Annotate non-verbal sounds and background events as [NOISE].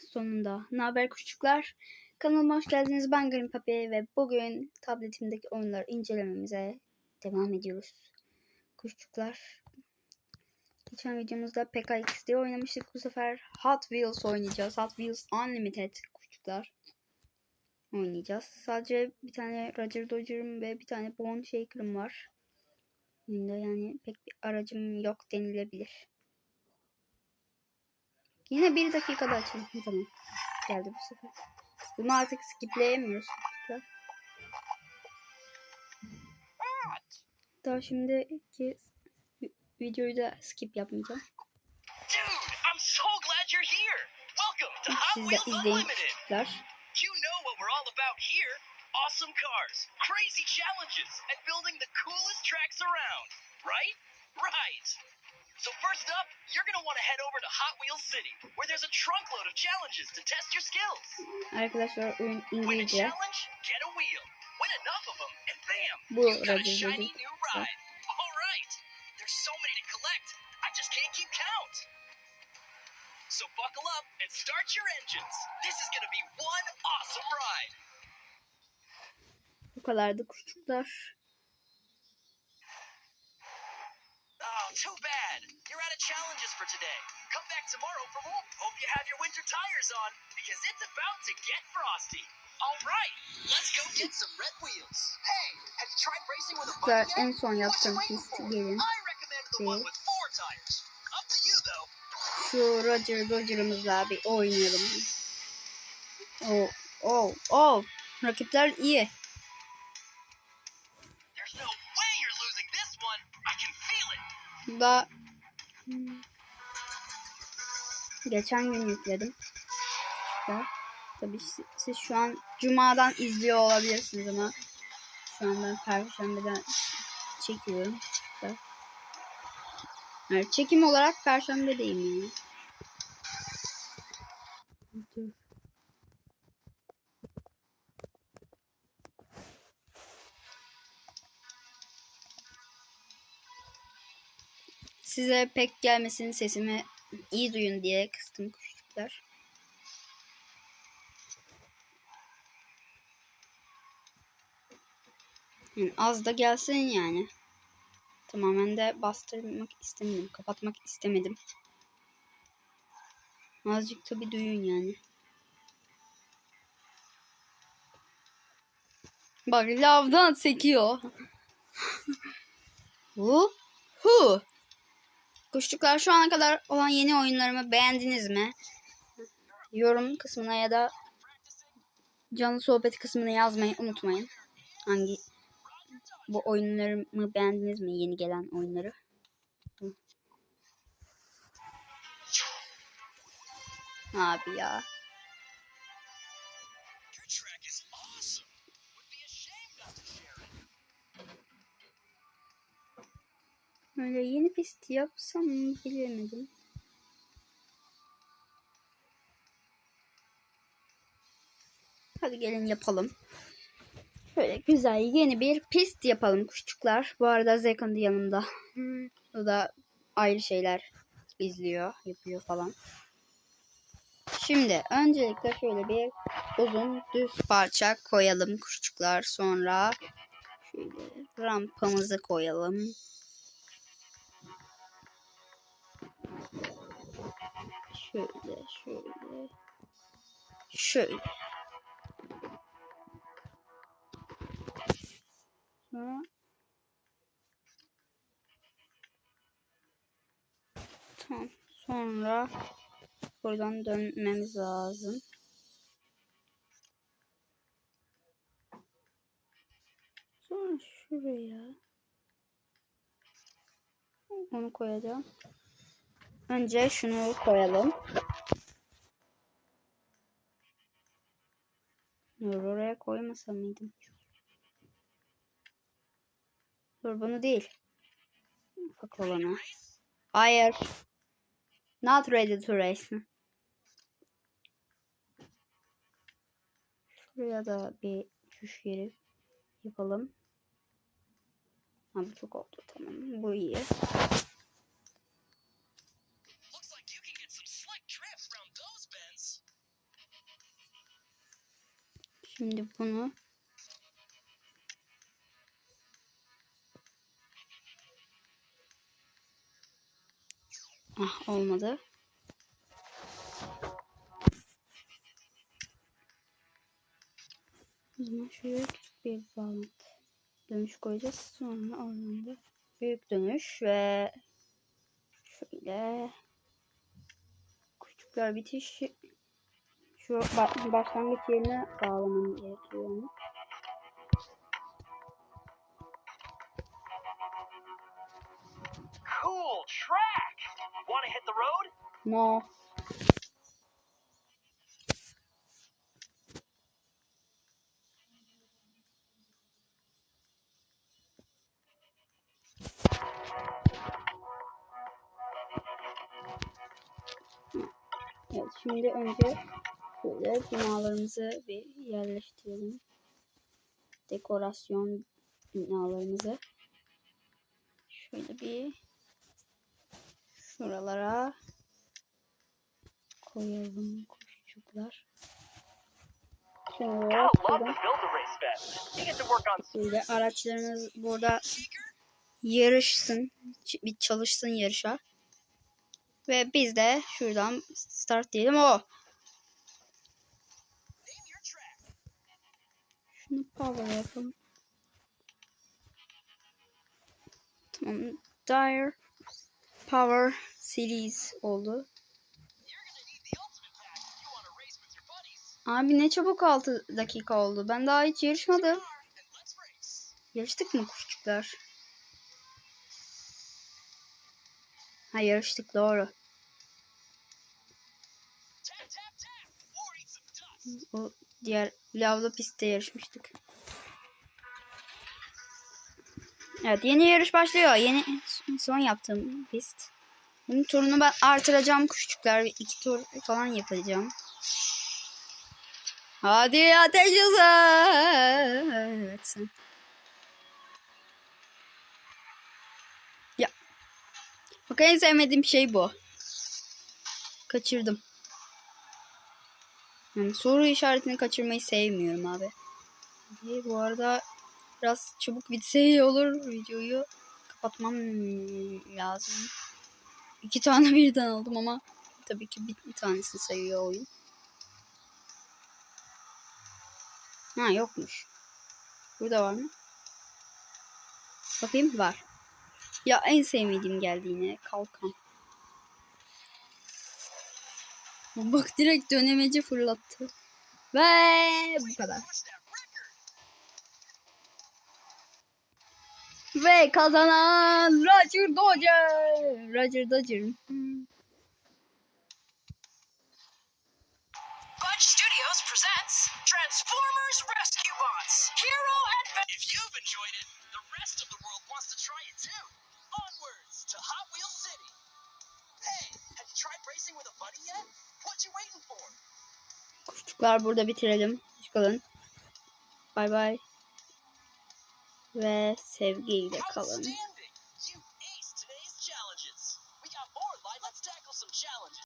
Sonunda. Ne haber küçükler? Kanalıma hoş geldiniz. Ben Green Papi ve bugün tabletimdeki oyunları incelememize devam ediyoruz. Küçükler. Geçen videomuzda PKX diye oynamıştık. Bu sefer Hot Wheels oynayacağız. Hot Wheels Unlimited küçükler. Oynayacağız. Sadece bir tane Roger Dodger'ım ve bir tane Bone Shaker'ım var. Oyunda yani pek bir aracım yok denilebilir. Yine bir dakikada açalım. Tamam. Geldi bu sefer. Bunu artık skipleyemiyoruz. Daha şimdiki videoyu da skip yapmayacağım. Dude, I'm so glad you're here. Welcome to Hot Wheels Unlimited. First up, you're going to want to head over to Hot Wheels City, where there's a trunkload of challenges to test your skills. Arkadaşlar oyun Win a İngilizce. challenge, get a wheel. Win enough of them, and bam, Bu you've got a shiny new ride. All right. There's so many to collect. I just can't keep count. So buckle up and start your engines. This is going to be one awesome ride. Bu kadardı küçükler. Oh, too bad. You're out of challenges for today. Come back tomorrow for more. Hope you have your winter tires on because it's about to get frosty. All right, let's go get some red wheels. Hey, have you tried racing with a buddy yet? en son What's yaptığım you waiting pist for? gelin. I recommended the one with four tires. Up to you though. Şu Roger Dodger'ımızla bir oynayalım. Oh, oh, oh. Rakipler iyi. Da geçen gün yükledim. Da. Tabii siz, siz şu an Cuma'dan izliyor olabilirsiniz ama şu an ben Perşembe'den çekiyorum. Da. Evet, çekim olarak Perşembe'deyim yani. Size pek gelmesin sesimi iyi duyun diye kıstım küçükler. Az da gelsin yani. Tamamen de bastırmak istemedim. Kapatmak istemedim. Azıcık tabi duyun yani. Bak lavdan sekiyor. [LAUGHS] Hu hu. Kuşçuklar şu ana kadar olan yeni oyunlarımı beğendiniz mi? Yorum kısmına ya da canlı sohbet kısmına yazmayı unutmayın. Hangi bu oyunlarımı beğendiniz mi? Yeni gelen oyunları. Abi ya. Öyle yeni pist yapsam bilemedim. Hadi gelin yapalım. Şöyle güzel yeni bir pist yapalım küçükler. Bu arada Zekon da yanımda. O da ayrı şeyler izliyor, yapıyor falan. Şimdi öncelikle şöyle bir uzun düz parça koyalım küçükler. Sonra şöyle rampamızı koyalım. Şöyle, şöyle. Şöyle. Sonra Tamam. Sonra buradan dönmemiz lazım. Sonra şuraya onu koyacağım. Önce şunu koyalım. Dur oraya koymasam mıydım? Dur bunu değil. Ufak olanı. Hayır. Not ready to race. Şuraya da bir düşüş yeri yapalım. Ha, bu çok oldu tamam. Bu iyi. Şimdi bunu Ah olmadı. O zaman şuraya küçük bir bağlantı dönüş koyacağız. Sonra oradan da büyük dönüş ve şöyle küçükler bitiş şu ba- başlangıç yerine bağlamam gerekiyor onu. Cool track. Want to hit the road? No. Evet şimdi önce şöyle binalarımızı bir yerleştirelim. Dekorasyon binalarımızı. Şöyle bir şuralara koyalım kuşçuklar. Böyle araçlarımız burada yarışsın. Bir çalışsın yarışa. Ve biz de şuradan start diyelim. O. Name Şunu power yapalım. Tamam. Dire Power Series oldu. Abi ne çabuk 6 dakika oldu. Ben daha hiç yarışmadım. Yarıştık mı kuşçuklar? Ha yarıştık doğru. O diğer lavlı pistte yarışmıştık. Evet yeni yarış başlıyor. Yeni son yaptığım pist. Bunun turunu ben artıracağım. Bir iki tur falan yapacağım. Hadi ateş hızı. Evet sen. Ya. Bak en sevmediğim şey bu. Kaçırdım. Yani soru işaretini kaçırmayı sevmiyorum abi. Hadi, bu arada biraz çabuk bitse iyi olur videoyu kapatmam lazım. İki tane [LAUGHS] birden aldım ama tabii ki bir, bir tanesini sayıyor oyun. Ha yokmuş. Burada var mı? Bakayım var. Ya en sevmediğim geldi yine kalkan. Bak direkt dönemeci fırlattı. Ve bu kadar. Ve kazanan Roger Dodger. Roger Dodger. Studios presents Transformers Rescue Bots Hero Adventure. If you've enjoyed it, the rest of the world wants to try it too. Onwards to Hot Wheels City. Hey, have you tried racing with a buddy yet? What you waiting for? Kuşçuklar burada bitirelim. Çıkalım. Bay bay. Ve sevgiyle kalın.